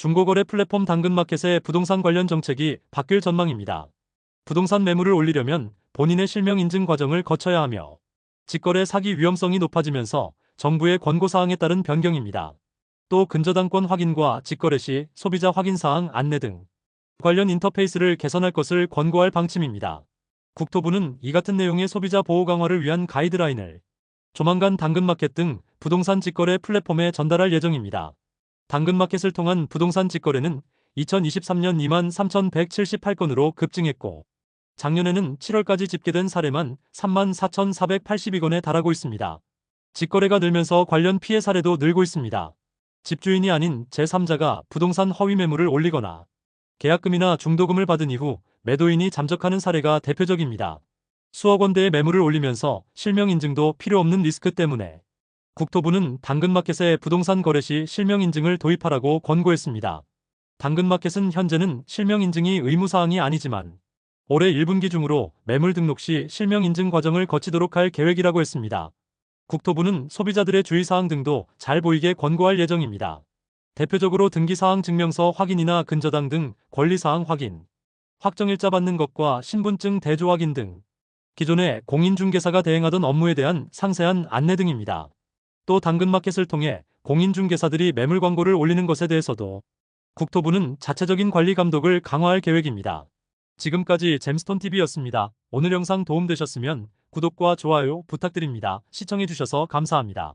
중고거래 플랫폼 당근마켓의 부동산 관련 정책이 바뀔 전망입니다. 부동산 매물을 올리려면 본인의 실명 인증 과정을 거쳐야 하며 직거래 사기 위험성이 높아지면서 정부의 권고사항에 따른 변경입니다. 또 근저당권 확인과 직거래 시 소비자 확인사항 안내 등 관련 인터페이스를 개선할 것을 권고할 방침입니다. 국토부는 이 같은 내용의 소비자 보호 강화를 위한 가이드라인을 조만간 당근마켓 등 부동산 직거래 플랫폼에 전달할 예정입니다. 당근마켓을 통한 부동산 직거래는 2023년 2만 3,178건으로 급증했고 작년에는 7월까지 집계된 사례만 3만 4,482건에 달하고 있습니다. 직거래가 늘면서 관련 피해 사례도 늘고 있습니다. 집주인이 아닌 제3자가 부동산 허위 매물을 올리거나 계약금이나 중도금을 받은 이후 매도인이 잠적하는 사례가 대표적입니다. 수억 원대의 매물을 올리면서 실명 인증도 필요 없는 리스크 때문에 국토부는 당근마켓에 부동산 거래 시 실명 인증을 도입하라고 권고했습니다. 당근마켓은 현재는 실명 인증이 의무사항이 아니지만 올해 1분기 중으로 매물 등록 시 실명 인증 과정을 거치도록 할 계획이라고 했습니다. 국토부는 소비자들의 주의사항 등도 잘 보이게 권고할 예정입니다. 대표적으로 등기사항 증명서 확인이나 근저당 등 권리사항 확인, 확정일자 받는 것과 신분증 대조 확인 등 기존에 공인중개사가 대행하던 업무에 대한 상세한 안내 등입니다. 또 당근마켓을 통해 공인중개사들이 매물 광고를 올리는 것에 대해서도 국토부는 자체적인 관리 감독을 강화할 계획입니다. 지금까지 잼스톤TV였습니다. 오늘 영상 도움되셨으면 구독과 좋아요 부탁드립니다. 시청해주셔서 감사합니다.